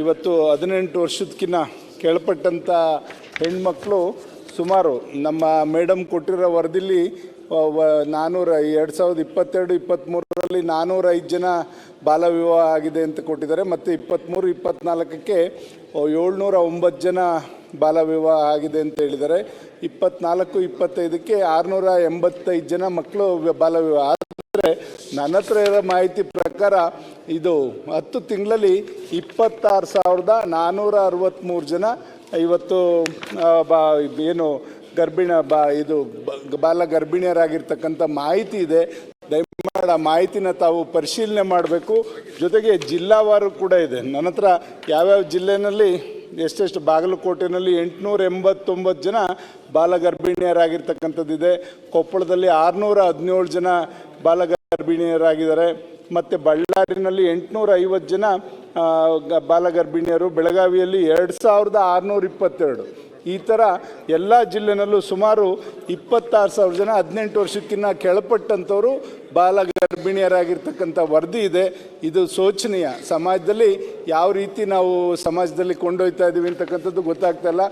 ಇವತ್ತು ಹದಿನೆಂಟು ವರ್ಷದಕ್ಕಿಂತ ಕೆಳಪಟ್ಟಂಥ ಹೆಣ್ಮಕ್ಳು ಸುಮಾರು ನಮ್ಮ ಮೇಡಮ್ ಕೊಟ್ಟಿರೋ ವರದಿಲಿ ನಾನ್ನೂರ ಎರಡು ಸಾವಿರದ ಇಪ್ಪತ್ತೆರಡು ಇಪ್ಪತ್ತ್ಮೂರರಲ್ಲಿ ನಾನ್ನೂರ ಐದು ಜನ ಬಾಲ ವಿವಾಹ ಆಗಿದೆ ಅಂತ ಕೊಟ್ಟಿದ್ದಾರೆ. ಮತ್ತು ಇಪ್ಪತ್ತ್ಮೂರು ಇಪ್ಪತ್ತ್ನಾಲ್ಕಕ್ಕೆ ಏಳ್ನೂರ ಒಂಬತ್ತು ಜನ ಬಾಲ ವಿವಾಹ ಆಗಿದೆ ಅಂತ ಹೇಳಿದ್ದಾರೆ. ಇಪ್ಪತ್ನಾಲ್ಕು, ಇಪ್ಪತ್ತೈದಕ್ಕೆ ಆರುನೂರ ಎಂಬತ್ತೈದು ಜನ ಮಕ್ಕಳು ಬಾಲ ವಿವಾಹ ನನ್ನ ಹತ್ರ ಇರೋ ಮಾಹಿತಿ ಪ್ರಕಾರ ಇದು ಹತ್ತು ತಿಂಗಳಲ್ಲಿ ಇಪ್ಪತ್ತಾರು ಸಾವಿರದ ನಾನ್ನೂರ ಅರವತ್ತ್ಮೂರು ಜನ ಇವತ್ತು ಬಾ, ಏನು ಗರ್ಭಿಣ, ಬಾ, ಇದು ಬಾಲ ಗರ್ಭಿಣಿಯರಾಗಿರ್ತಕ್ಕಂಥ ಮಾಹಿತಿ ಇದೆ. ದಯಮಾಡಿ ಆ ಮಾಹಿತಿನ ತಾವು ಪರಿಶೀಲನೆ ಮಾಡಬೇಕು. ಜೊತೆಗೆ ಜಿಲ್ಲಾವಾರು ಕೂಡ ಇದೆ. ನನ್ನ ಹತ್ರ ಯಾವ್ಯಾವ ಜಿಲ್ಲೆನಲ್ಲಿ ಎಷ್ಟೆಷ್ಟು ಬಾಗಲಕೋಟೆನಲ್ಲಿ ಎಂಟುನೂರ ಎಂಬತ್ತೊಂಬತ್ತು ಜನ ಬಾಲ ಗರ್ಭಿಣಿಯರಾಗಿರ್ತಕ್ಕಂಥದ್ದಿದೆ. ಕೊಪ್ಪಳದಲ್ಲಿ ಆರುನೂರ ಹದಿನೇಳು ಜನ ಬಾಲ ಗರ್ಭಿಣಿಯರಾಗಿದ್ದಾರೆ. ಮತ್ತು ಬಳ್ಳಾರಿನಲ್ಲಿ ಎಂಟುನೂರ ಐವತ್ತು ಜನ ಬಾಲಗರ್ಭಿಣಿಯರು. ಬೆಳಗಾವಿಯಲ್ಲಿ ಎರಡು ಸಾವಿರದ ಆರುನೂರ ಇಪ್ಪತ್ತೆರಡು. ಈ ಥರ ಎಲ್ಲ ಜಿಲ್ಲೆನಲ್ಲೂ ಸುಮಾರು ಇಪ್ಪತ್ತಾರು ಸಾವಿರ ಜನ, ಹದಿನೆಂಟು ವರ್ಷಕ್ಕಿಂತ ಕೆಳಪಟ್ಟಂಥವರು ಬಾಲ ಗರ್ಭಿಣಿಯರಾಗಿರ್ತಕ್ಕಂಥ ವರದಿ ಇದೆ. ಇದು ಶೋಚನೀಯ. ಸಮಾಜದಲ್ಲಿ ಯಾವ ರೀತಿ ನಾವು ಸಮಾಜದಲ್ಲಿ ಕೊಂಡೊಯ್ತಾ ಇದ್ದೀವಿ ಅಂತಕ್ಕಂಥದ್ದು ಗೊತ್ತಾಗ್ತಾ ಇಲ್ಲ.